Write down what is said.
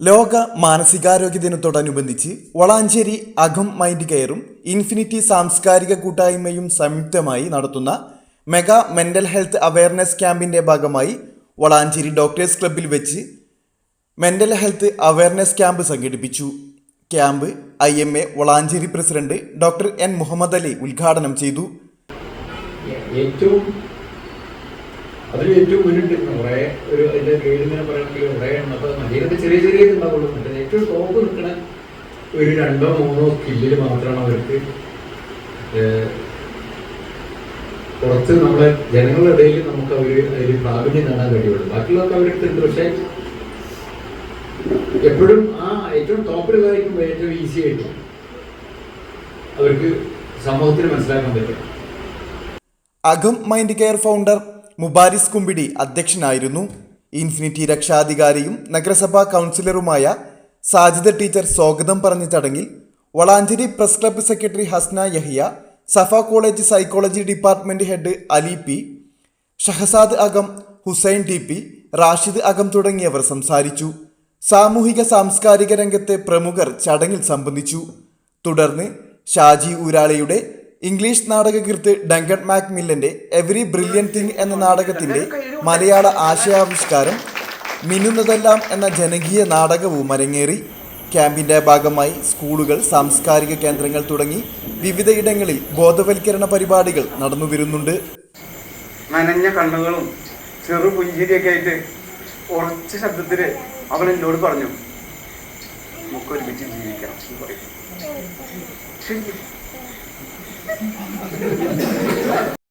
ലോക മാനസികാരോഗ്യ ദിനത്തോടനുബന്ധിച്ച് വളാഞ്ചേരി അകം മൈൻഡ് കെയറും ഇൻഫിനിറ്റി സാംസ്കാരിക കൂട്ടായ്മയും സംയുക്തമായി നടത്തുന്ന മെഗാ മെന്റൽ ഹെൽത്ത് അവയർനെസ് ക്യാമ്പിന്റെ ഭാഗമായി വളാഞ്ചേരി ഡോക്ടേഴ്സ് ക്ലബ്ബിൽ വെച്ച് മെന്റൽ ഹെൽത്ത് അവയർനെസ് ക്യാമ്പ് സംഘടിപ്പിച്ചു. Camp I M A Valanchery president doctor N Muhammad Ali ഉദ്ഘാടനം ചെയ്തു. ഏറ്റവും അതിൽ ഏറ്റവും മുന്നിട്ട് കുറേ ഒരു അതിന്റെ പേരിങ്ങനെ പറയുകയാണെങ്കിൽ കുറെ ഉണ്ട് അപ്പോൾ ചെറിയ ചെറിയ ഉണ്ടാവുള്ളൂ. ഏറ്റവും ടോപ്പ് നിൽക്കണ ഒരു രണ്ടോ മൂന്നോ സ്കില്ലിൽ മാത്രമാണ് അവർക്ക് കുറച്ച് നമ്മുടെ ജനങ്ങളുടെ ഇടയിൽ നമുക്ക് അവർ അതിൽ പ്രാവീണ്യം കാണാൻ കഴിയുള്ളൂ. ബാക്കിയുള്ളതൊക്കെ അവരുടെ ഉണ്ട്. പക്ഷേ എപ്പോഴും ആ ഏറ്റവും ടോപ്പിൽ ടോപ്പിലുള്ളതായിരിക്കും ഏറ്റവും ഈസി ആയിട്ട് അവർക്ക് സമൂഹത്തിന് മനസ്സിലാക്കാൻ പറ്റും. Akam mind care founder Mubaris Kumbidi അധ്യക്ഷനായിരുന്നു. ഇൻഫിനിറ്റി രക്ഷാധികാരിയും നഗരസഭാ കൗൺസിലറുമായ സാജിദ ടീച്ചർ സ്വാഗതം പറഞ്ഞ ചടങ്ങിൽ Valanchery press club secretary Hasna Yahiya Safa college psychology department head Ali P Shahzad Akam Hussain T P Rashid അകം തുടങ്ങിയവർ സംസാരിച്ചു. സാമൂഹിക സാംസ്കാരിക രംഗത്തെ പ്രമുഖർ ചടങ്ങിൽ സംബന്ധിച്ചു. തുടർന്ന് ഷാജി ഊരാളിയുടെ ഇംഗ്ലീഷ് നാടകകൃത്ത് ഡങ്കൺ മാക് മില്ലന്റെ എവറി ബ്രില്യൻ തിങ് എന്ന നാടകത്തിന്റെ മലയാള ആശയാവിഷ്കാരം മിന്നുന്നതെല്ലാം എന്ന ജനകീയ നാടകവും അരങ്ങേറി. ക്യാമ്പിന്റെ ഭാഗമായി സ്കൂളുകൾ സാംസ്കാരിക കേന്ദ്രങ്ങൾ തുടങ്ങി വിവിധയിടങ്ങളിൽ ബോധവൽക്കരണ പരിപാടികൾ നടന്നു വരുന്നുണ്ട്. നനഞ്ഞ കണ്ണുകളും ചെറു പുഞ്ചിരിയൊക്കെ ആയിട്ട് ഉറച്ച ശബ്ദത്തിൽ അവൾ എന്നോട് പറഞ്ഞു നമുക്ക് ഒരുമിച്ച് ജീവിക്കണം ハハハハ!